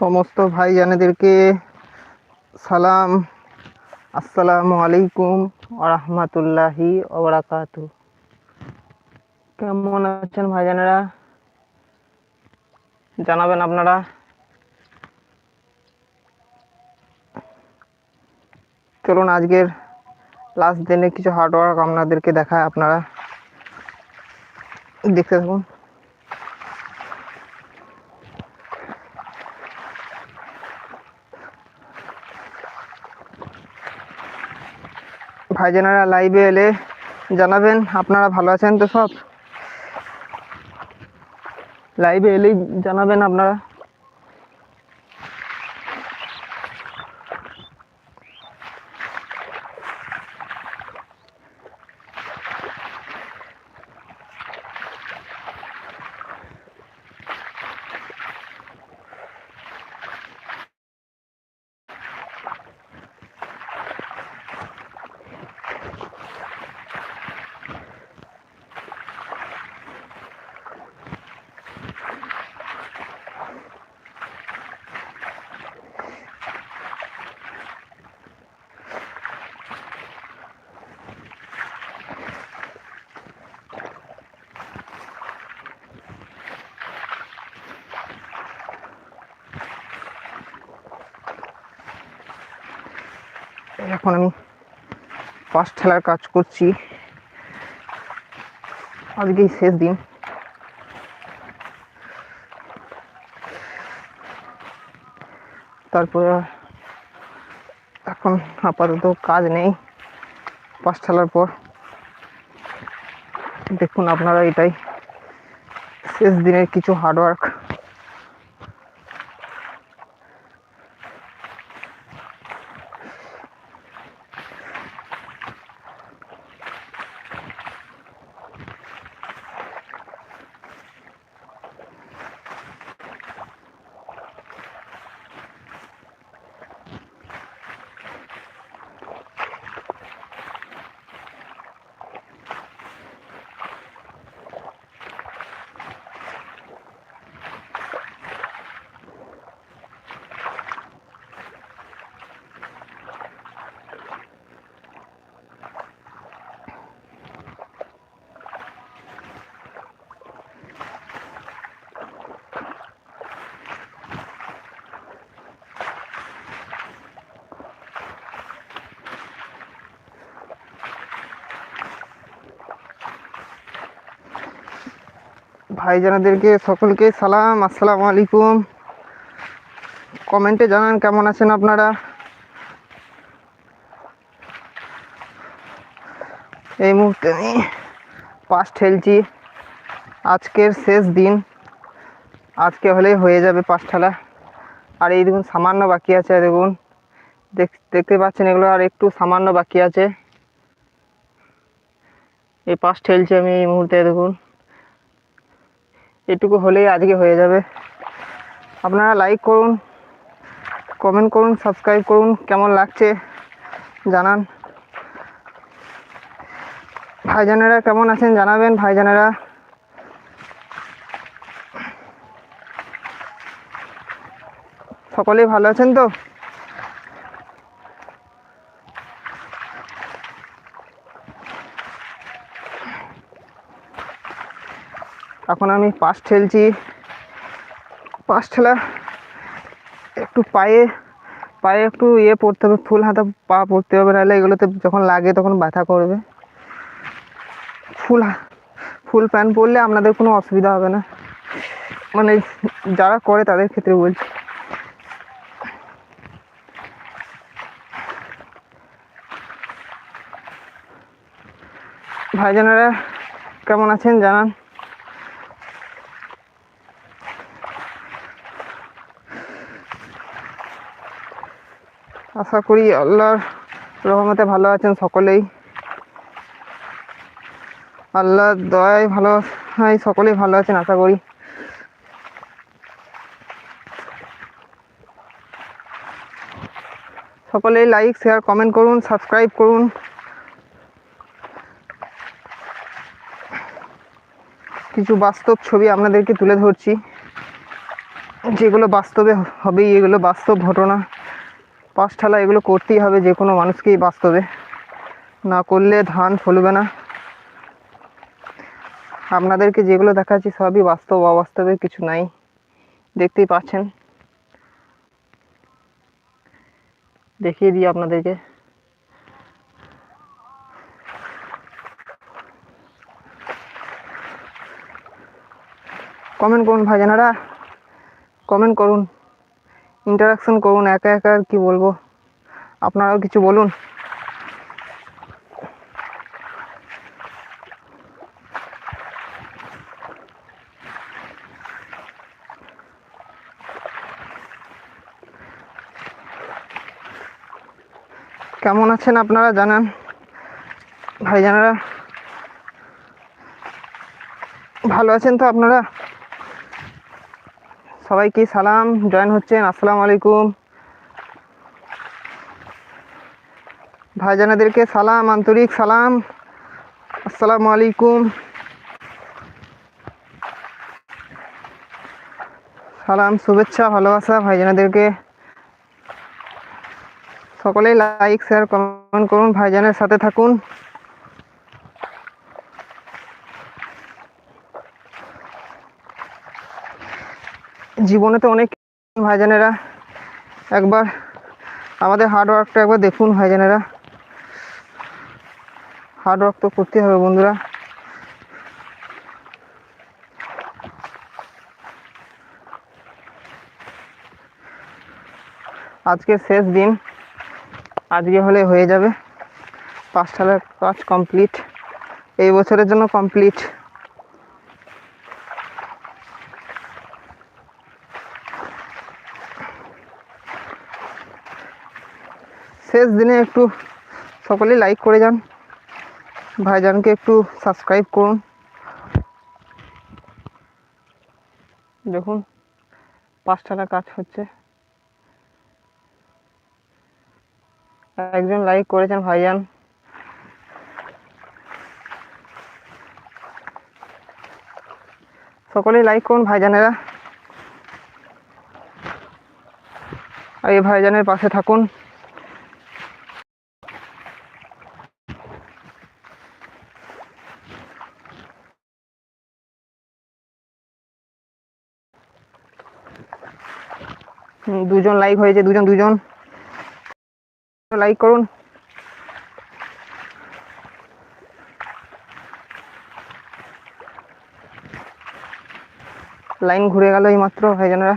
সমস্ত ভাইজানেদেরকে সালাম। আসসালামু আলাইকুম আরহামাতুল্লাহি ওবরাকাতু কেমন আছেন ভাইজানেরা? জানাবেন আপনারা? চলুন আজকের লাস্ট দিনে কিছু হার্ডওয়ার্ক আপনাদেরকে দেখায়, আপনারা দেখতে থাকুন। ভাইজানেরা লাইভে এলে জানাবেন আপনারা ভালো আছেন তো সব? লাইভে এলেই জানাবেন আপনারা। এখন আমি পাঁচ ঠেলার কাজ করছি। আজকেই শেষ দিন। তারপরে এখন আপাতত কাজ নেই পাঁচ ঠেলার পর। দেখুন আপনারা এটাই শেষ দিনের কিছু হার্ডওয়ার্ক ভাইজানাদেরকে সকলকে সালাম, আসসালামু আলাইকুম। কমেন্টে জানান কেমন আছেন আপনারা। এই মুহূর্তে আমি পাস ঠেলছি। আজকের শেষ দিন। আজকে হলেই হয়ে যাবে পাঁচ ঠেলা। আর এই দেখুন, সামান্য বাকি আছে, দেখুন। দেখ- দেখতে পাচ্ছেন এগুলো, আর একটু সামান্য বাকি আছে। এই পাস ঠেলছি আমি এই মুহূর্তে, দেখুন। এটুকু হলেই আজকে হয়ে যাবে। আপনারা লাইক করুন কমেন্ট করুন সাবস্ক্রাইব করুন, কেমন লাগছে জানান। ভাইজানেরা কেমন আছেন জানাবেন, ভাইজানেরা। সকলেই ভালো আছেন তো? এখন আমি পাশ ঠেলছি। পাশ ঠেলা একটু পায়ে পায়ে একটু ইয়ে পড়তে হবে, ফুল হাতা পা পড়তে হবে, নাহলে এগুলোতে যখন লাগে তখন ব্যথা করবে। ফুল ফুল প্যান্ট পরলে আপনাদের কোনো অসুবিধা হবে না। মানে যারা করে তাদের ক্ষেত্রে বলছি। ভাইজানেরা কেমন আছেন জানান। আশা করি আল্লাহর রহমতে ভালো আছেন সকলেই। আল্লাহর দয়ায় ভালো, হয়, সকলেই ভালো আছেন, আশা করি। সকলেই লাইক শেয়ার কমেন্ট করুন সাবস্ক্রাইব করুন। কিছু বাস্তব ছবি আপনাদেরকে তুলে ধরছি। যেগুলো বাস্তবে হবেই, এগুলো বাস্তব ঘটনা। পাঁচ ঠালা এগুলো করতেই হবে, যে কোনো মানুষকেই বাস্তবে না করলে ধান ফলবে না। আপনাদেরকে যেগুলো দেখাচ্ছি সবই বাস্তব, অবাস্তবে কিছু নাই। দেখতেই পাচ্ছেন। দেখিয়ে দিই আপনাদেরকে। কমেন্ট করুন ভাইজানারা। কমেন্ট করুন। ইন্টারাকশন করুন, একা একা আর কি বলব? আপনারাও কিছু বলুন। কেমন আছেন আপনারা, জানান? ভাইজানারা? ভালো আছেন তো আপনারা? সবাইকে সালাম, জয়েন হচ্ছেন, আসসালামু আলাইকুম। ভাইজানাদেরকে সালাম, আন্তরিক সালাম, আসসালামু আলাইকুম। সালাম, শুভেচ্ছা, ভালোবাসা ভাইজানাদেরকে। সকলেই লাইক শেয়ার কমেন্ট করুন, ভাইজানের সাথে থাকুন। জীবনে তো অনেক ভাইজানেরা একবার আমাদের হার্ড ওয়ার্কটা একবার দেখুন ভাইজানেরা। হার্ড ওয়ার্ক তো করতে হবে বন্ধুরা। আজকের শেষ দিন, আজকে হলে হয়ে যাবে। পাঁচ পাঁচটালার কাজ কমপ্লিট এই বছরের জন্য কমপ্লিট শেষ দিনে একটু সকলেই লাইক করে যান। ভাইজানকে একটু সাবস্ক্রাইব করুন। দেখুন পাঁচটালা কাজ হচ্ছে। একজন লাইক করেছেন ভাইজান। সকলেই লাইক করুন ভাইজানেরা। আর এই ভাইজানের পাশে থাকুন। দুজন লাইক হয়েছে, দুজন দুজন। লাইক করুন। লাইন ঘুরে গেল এই মাত্র ভাইজানেরা।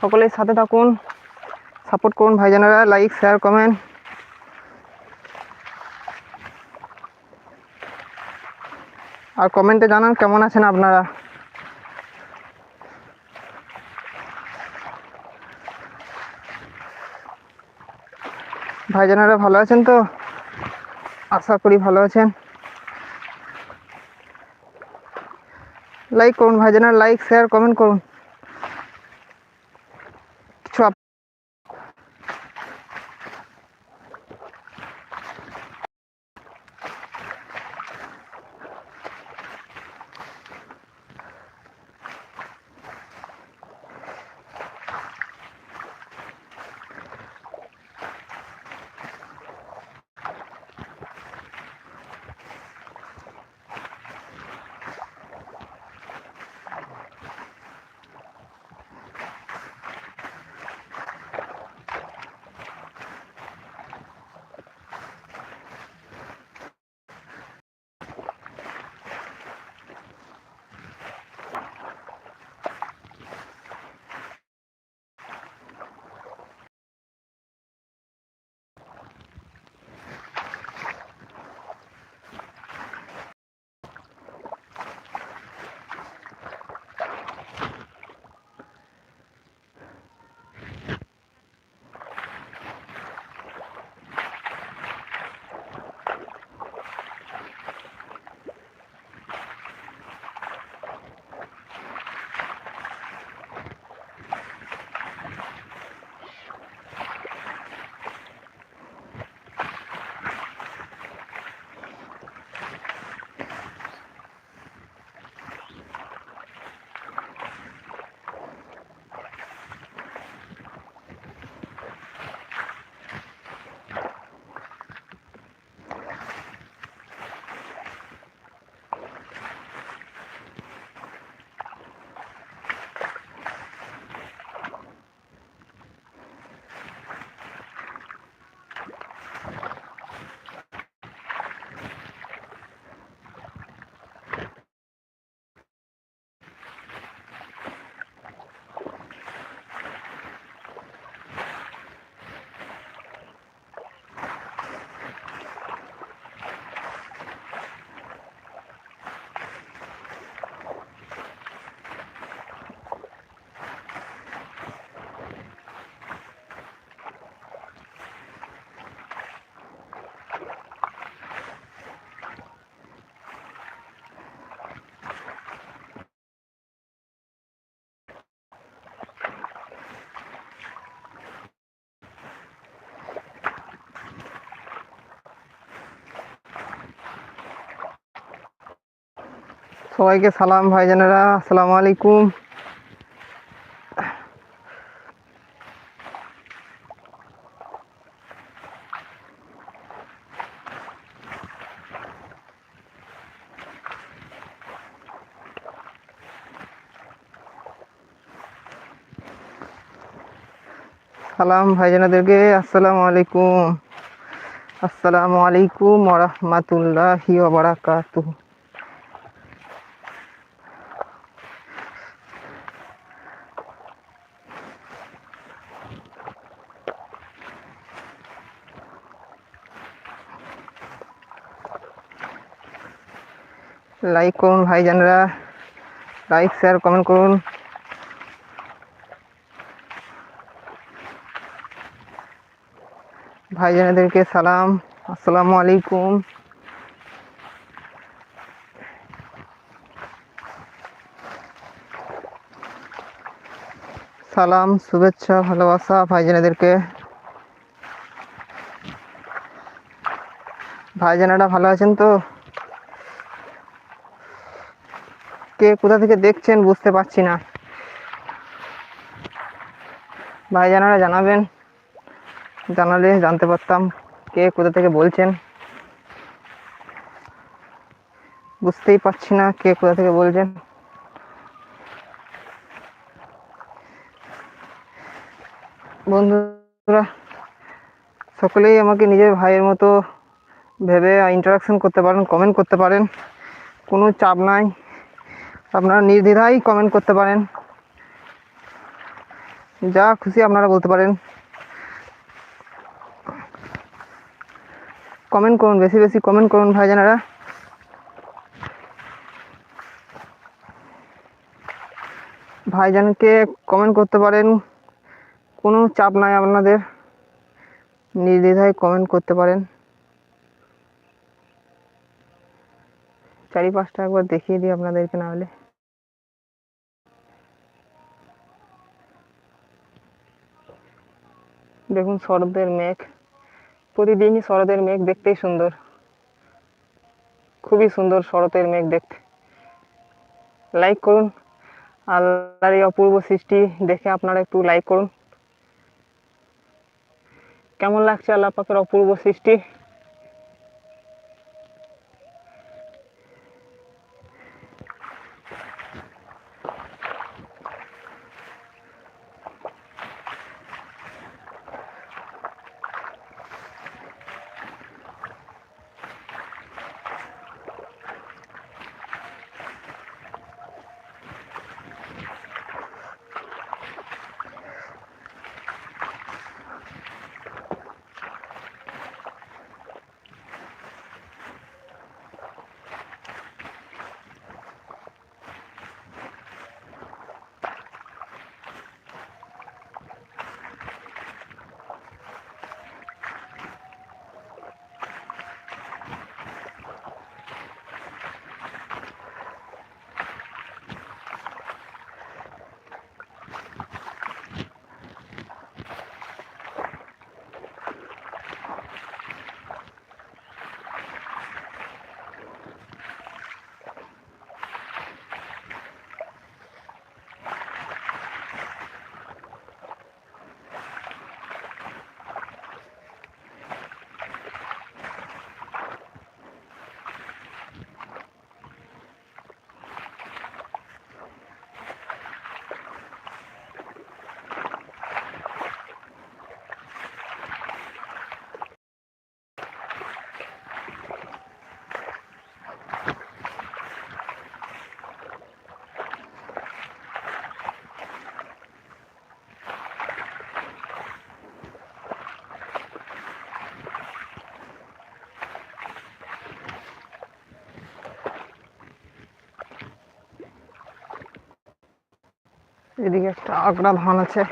সকলের সাথে থাকুন সাপোর্ট করুন ভাইজানেরা লাইক শেয়ার কমেন্ট আর কমেন্টে জানান কেমন আছেন আপনারা। ভাইজানেরা ভালো আছেন তো? আশা করি ভালো আছেন। লাইক করুন ভাইজানার লাইক শেয়ার কমেন্ট করুন। সবাইকে সালাম ভাইজানেরা আসসালামু আলাইকুম। সালাম ভাইজানাদেরকে আসসালামু আলাইকুম। আসসালামু আলাইকুম ওরহমাতুল্লাহি ওবারাকাতুহু লাইক করুন ভাইজানরা। লাইক শেয়ার কমেন্ট করুন। ভাইজানাদেরকে সালাম। আসসালামু আলাইকুম। সালাম, শুভেচ্ছা, ভালোবাসা ভাইজানাদেরকে। ভাইজানারা ভালো আছেন তো? কে কোথা থেকে দেখছেন বুঝতে পারছি না। ভাইজানারা জানাবেন, জানালে জানতে পারতাম কে কোথা থেকে বলছেন। বুঝতেই পারছি না কে কোথা থেকে বলছেন। বন্ধুরা, সকলেই আমাকে নিজের ভাইয়ের মতো ভেবে ইন্টারাকশন করতে পারেন কমেন্ট করতে পারেন। কোনো চাপ নাই। আপনারা নির্দ্বিধায় কমেন্ট করতে পারেন। যা খুশি আপনারা বলতে পারেন। কমেন্ট করুন, বেশি বেশি কমেন্ট করুন ভাইজানারা। ভাইজানকে কমেন্ট করতে পারেন, কোনো চাপ নাই আপনাদের। নির্দ্বিধায় কমেন্ট করতে পারেন। চারি পাঁচটা একবার দেখিয়ে দিই আপনাদেরকে না হলে দেখুন শরতের মেঘ। প্রতিদিনই শরতের মেঘ দেখতেই সুন্দর। খুবই সুন্দর শরতের মেঘ দেখতে। লাইক করুন। আল্লাহর এই অপূর্ব সৃষ্টি দেখে আপনারা একটু লাইক করুন। কেমন লাগছে আল্লাহ পাকের অপূর্ব সৃষ্টি? এদিকে একটা আগড়া ধান আছে।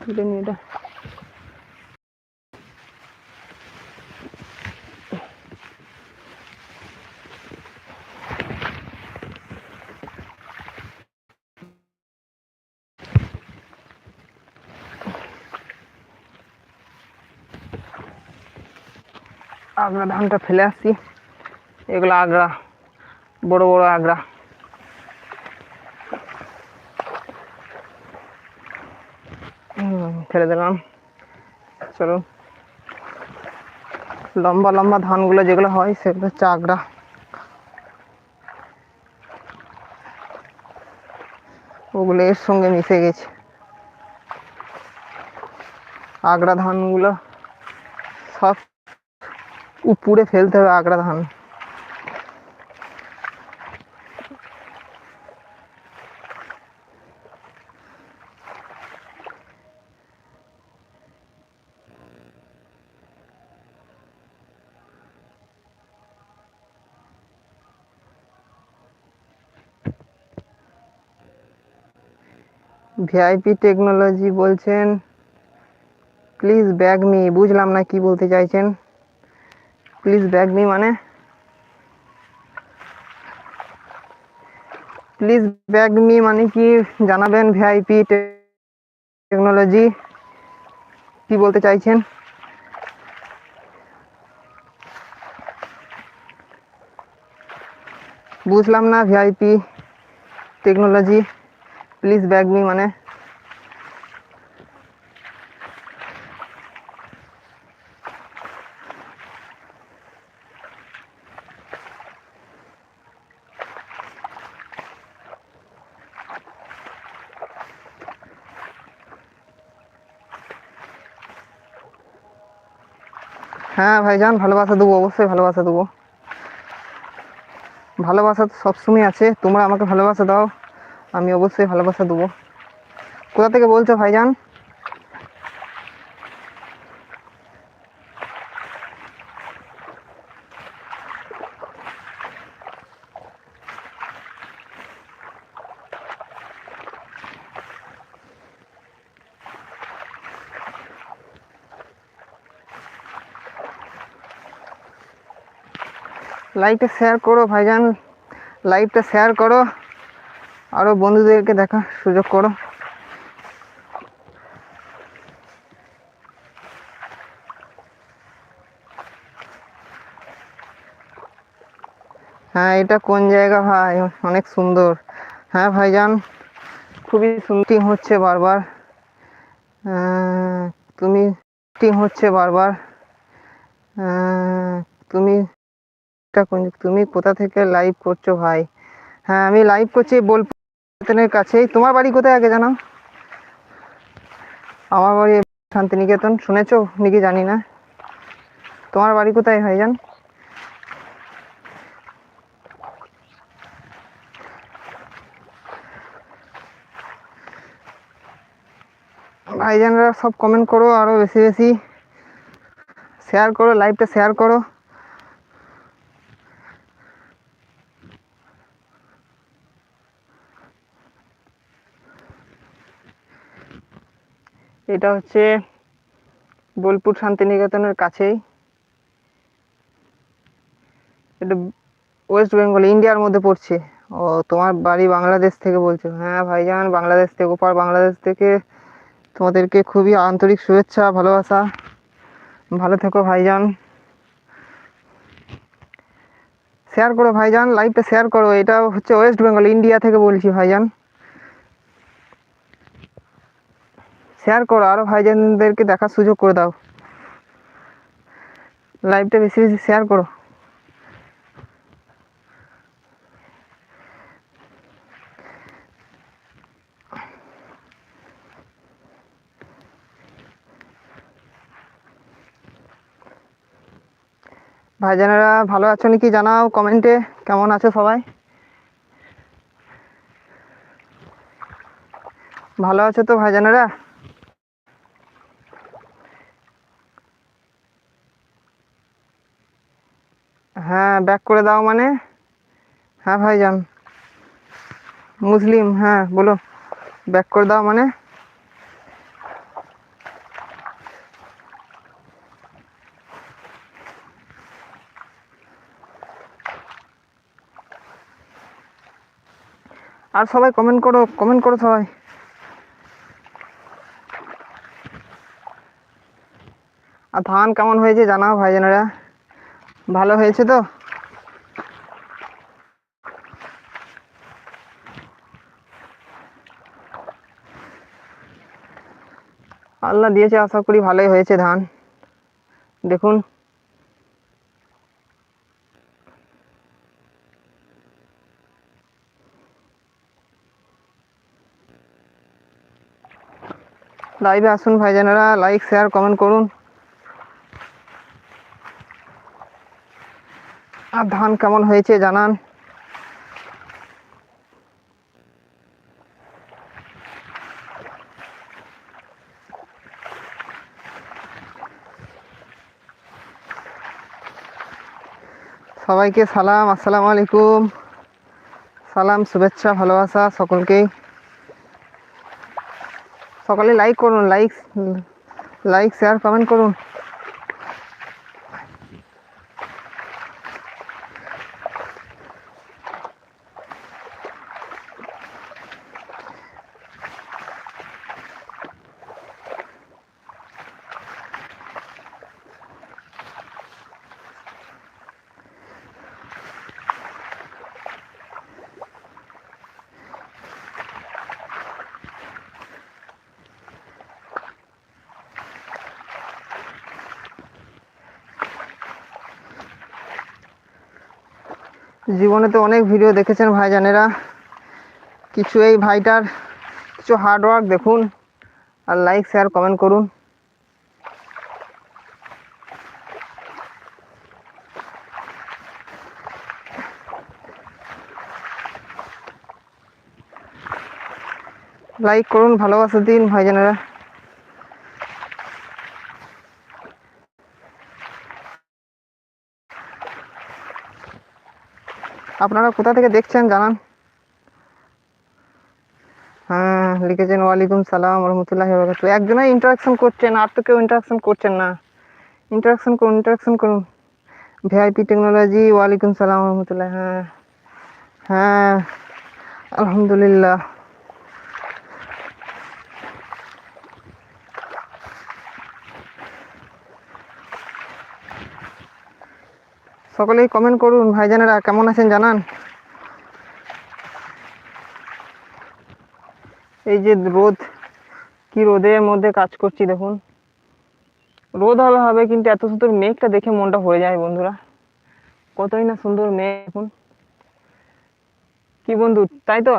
তুলে নিয়ে এটা। আগড়া ধানটা ফেলে আসি এগুলো আগড়া বড় বড় আগ্রা। ফেলে দিলাম। চলো। লম্বা লম্বা ধানগুলো যেগুলো হয়, সেগুলো আগ্রা ওগুলো এর সঙ্গে মিশে গেছে। আগ্রা ধানগুলো সব উপরে ফেলতে হবে আগ্রা ধান। ভিআইপি টেকনোলজি বলছেন প্লিজ ব্যাগ মি বুঝলাম না কি বলতে চাইছেন। প্লিজ ব্যাগ মি মানে? প্লিজ ব্যাগ মি মানে কি? জানাবেন ভিআইপি টেকনোলজি কি বলতে চাইছেন? বুঝলাম না VIP technology please bag me মানে। হ্যাঁ ভাইজান, ভালোবাসা দেবো, অবশ্যই ভালোবাসা দেবো। ভালোবাসা তো সবসময় আছে, তোমরা আমাকে ভালোবাসা দাও। আমি অবশ্যই ভালোবাসা দেবো। কোথা থেকে বলছো ভাইজান? লাইভটা শেয়ার করো ভাইজান। লাইভটা শেয়ার করো। আরও বন্ধুদেরকে দেখা সুযোগ করো। হ্যাঁ এটা কোন জায়গা ভাই? অনেক সুন্দর। হ্যাঁ ভাইজান, খুবই শুটিং হচ্ছে বারবার। তুমি শুটিং হচ্ছে বারবার। তুমি তুমি কোথা থেকে লাইভ করছ ভাই? হ্যাঁ আমি লাইভ করছি বোলপুরের কাছেই। তোমার বাড়ি কোথায় আগে জানাও আমার বাড়ি শান্তিনিকেতন। শুনেছো? নাকি জানি না। তোমার বাড়ি কোথায় ভাইজান ভাইজানরা সব কমেন্ট করো, আরও বেশি বেশি শেয়ার করো লাইভটা শেয়ার করো। এটা হচ্ছে বোলপুর শান্তিনিকেতনের কাছেই। এটা ওয়েস্ট বেঙ্গল ইন্ডিয়ার মধ্যে পড়ছে। ও, তোমার বাড়ি বাংলাদেশ থেকে বলছো। হ্যাঁ ভাইজান, বাংলাদেশ থেকে ওপার বাংলাদেশ থেকে। তোমাদেরকে খুবই আন্তরিক শুভেচ্ছা, ভালোবাসা। ভালো থেকো ভাইজান। শেয়ার করো ভাইজান লাইভটা শেয়ার করো। এটা হচ্ছে ওয়েস্ট বেঙ্গল ইন্ডিয়া থেকে বলছি ভাইজান। শেয়ার করো, আরও ভাইজানদেরকে দেখার সুযোগ করে দাও। লাইভটা বেশি বেশি শেয়ার করো। ভাইজানেরা ভালো আছো নাকি জানাও কমেন্টে কেমন আছো সবাই? ভালো আছো তো ভাইজানেরা? হ্যাঁ ব্যাক করে দাও মানে। হ্যাঁ ভাইজান। মুসলিম হ্যাঁ বলো। ব্যাক করে দাও মানে। আর সবাই কমেন্ট করো কমেন্ট করো সবাই। আর ধান কেমন হয়েছে জানাও ভাইজানেরা। ভালো হয়েছে তো? আল্লাহ দিয়েছে, আশা করি ভালোই হয়েছে ধান। দেখুন। লাইভে আসুন ভাইজানেরা লাইক শেয়ার কমেন্ট করুন। আর ধান কেমন হয়েছে জানান। সবাইকে সালাম, আসসালামু আলাইকুম। সালাম, শুভেচ্ছা, ভালোবাসা সকলকেই সকলে লাইক করুন লাইক লাইক শেয়ার কমেন্ট করুন। জীবনে তো অনেক ভিডিও দেখেছেন ভাইজানেরা। কিছু এই ভাইটার কিছু হার্ডওয়ার্ক দেখুন আর লাইক শেয়ার কমেন্ট করুন। লাইক করুন ভালোবাসা দিন ভাইজানেরা। আপনারা কোথা থেকে দেখছেন জানান। হ্যাঁ লিখেছেন, ওয়ালাইকুম সালাম, রহমতুল্লাহ বরকাত একজনই ইন্টারাকশন করছেন, আর তো কেউ ইন্টারাকশন করছেন না। ইন্টারাকশন করুন ইন্টারাকশন করুন। ভিআইপি টেকনোলজি ওয়ালাইকুম সালাম, রহমতুল্লাহ হ্যাঁ। হ্যাঁ আলহামদুলিল্লাহ। সকলেই কমেন্ট করুন। ভাইজানেরা কেমন আছেন জানান। এই যে রোদ, কি রোদের মধ্যে কাজ করছি দেখুন। রোদ হবে হবে কিন্তু এত সুন্দর মেঘটা দেখে মনটা হয়ে যায় বন্ধুরা। কতই না সুন্দর মেঘ দেখুন। কি বন্ধু, তাই তো?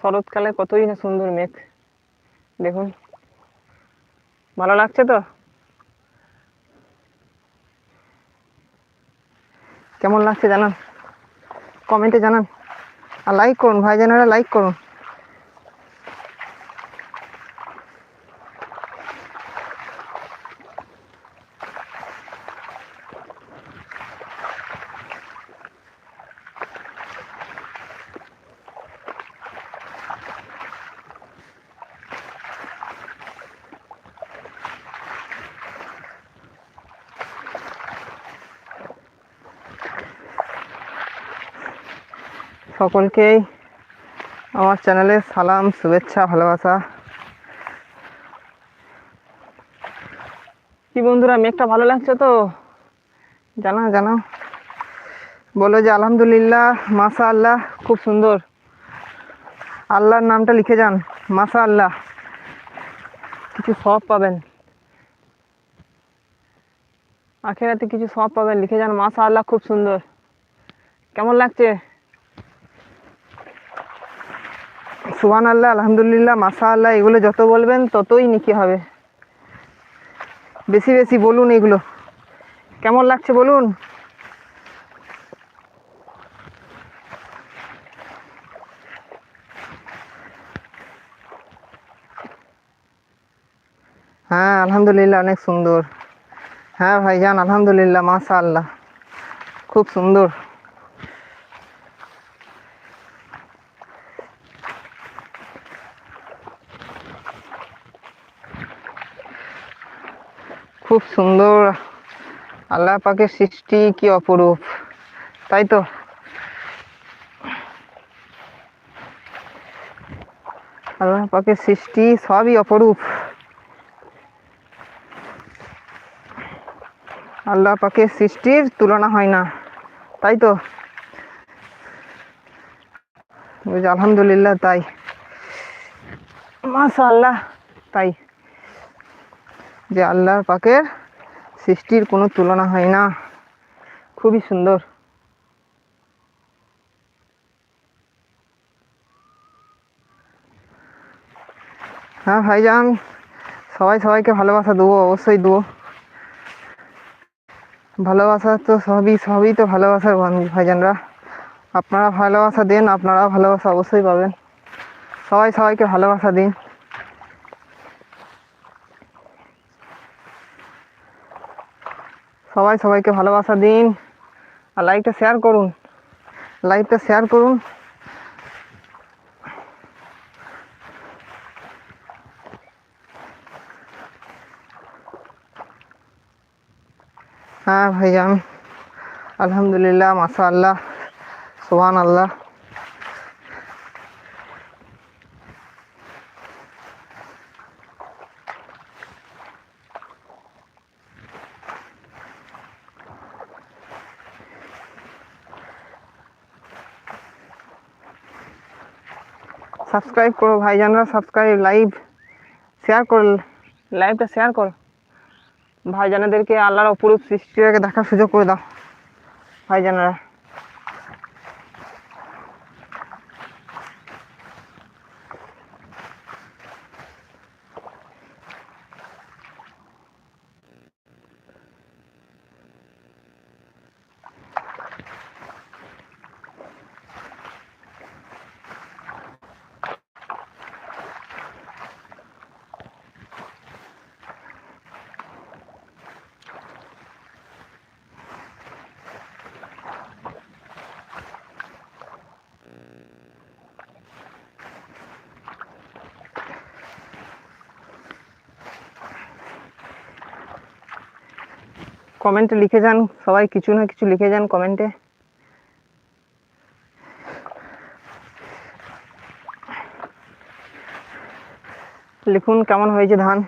শরৎকালে কতই না সুন্দর মেঘ দেখুন। ভালো লাগছে তো? কেমন লাগছে জানান? কমেন্টে জানান। আর লাইক করুন ভাইজানেরা লাইক করুন। সকলকেই আমার চ্যানেলে সালাম, শুভেচ্ছা, ভালোবাসা। কি বন্ধুরা, মেঘটা ভালো লাগছে তো? জানা জানা বলো যে আলহামদুলিল্লাহ মাসা আল্লাহ খুব সুন্দর। আল্লাহর নামটা লিখে যান মাসা আল্লাহ কিছু সব পাবেন। আখেরাতে কিছু সব পাবেন, লিখে যান মাসা আল্লাহ খুব সুন্দর। কেমন লাগছে? সুহান আল্লাহ আলহামদুলিল্লাহ মাসা আল্লাহ এগুলো যত বলবেন ততই নিকি হবে। বেশি বেশি বলুন এগুলো। কেমন লাগছে বলুন? হ্যাঁ আলহামদুলিল্লাহ, অনেক সুন্দর। হ্যাঁ ভাইজান, আলহামদুলিল্লাহ মাসা আল্লাহ খুব সুন্দর খুব সুন্দর। আল্লাহ পাকের সৃষ্টি কি অপরূপ। তাই তো? আল্লাহ পাকের সৃষ্টি সবই অপরূপ। আল্লাহ পাকের সৃষ্টির তুলনা হয় না। তাই তো? আলহামদুলিল্লাহ তাই। মাশা আল্লাহ তাই। যে আল্লাহর পাকের সৃষ্টির কোনো তুলনা হয় না। খুবই সুন্দর। হ্যাঁ ভাইজান, সবাই সবাইকে ভালোবাসা দেবো অবশ্যই দেবো ভালোবাসা তো সবই সবই তো ভালোবাসার ভাইজানরা। আপনারা ভালোবাসা দেন, আপনারাও ভালোবাসা অবশ্যই পাবেন। সবাই সবাইকে ভালোবাসা দিন। সবাই সবাইকে ভালোবাসা দিন আর লাইভটা শেয়ার করুন। লাইভটা শেয়ার করুন। হ্যাঁ ভাইজান, আলহামদুলিল্লাহ মাসা আল্লাহ সোহান আল্লাহ সাবস্ক্রাইব করো, ভাইজানরা সাবস্ক্রাইব লাইভ শেয়ার করো লাইভটা শেয়ার করো। ভাইজানাদেরকে আল্লাহর অপরূপ সৃষ্টিটাকে দেখার সুযোগ করে দাও, ভাইজানারা। কমেন্টে লিখে যান। সবাই কিছু না কিছু লিখে যান কমেন্টে লিখুন কেমন হয়েছে ধান।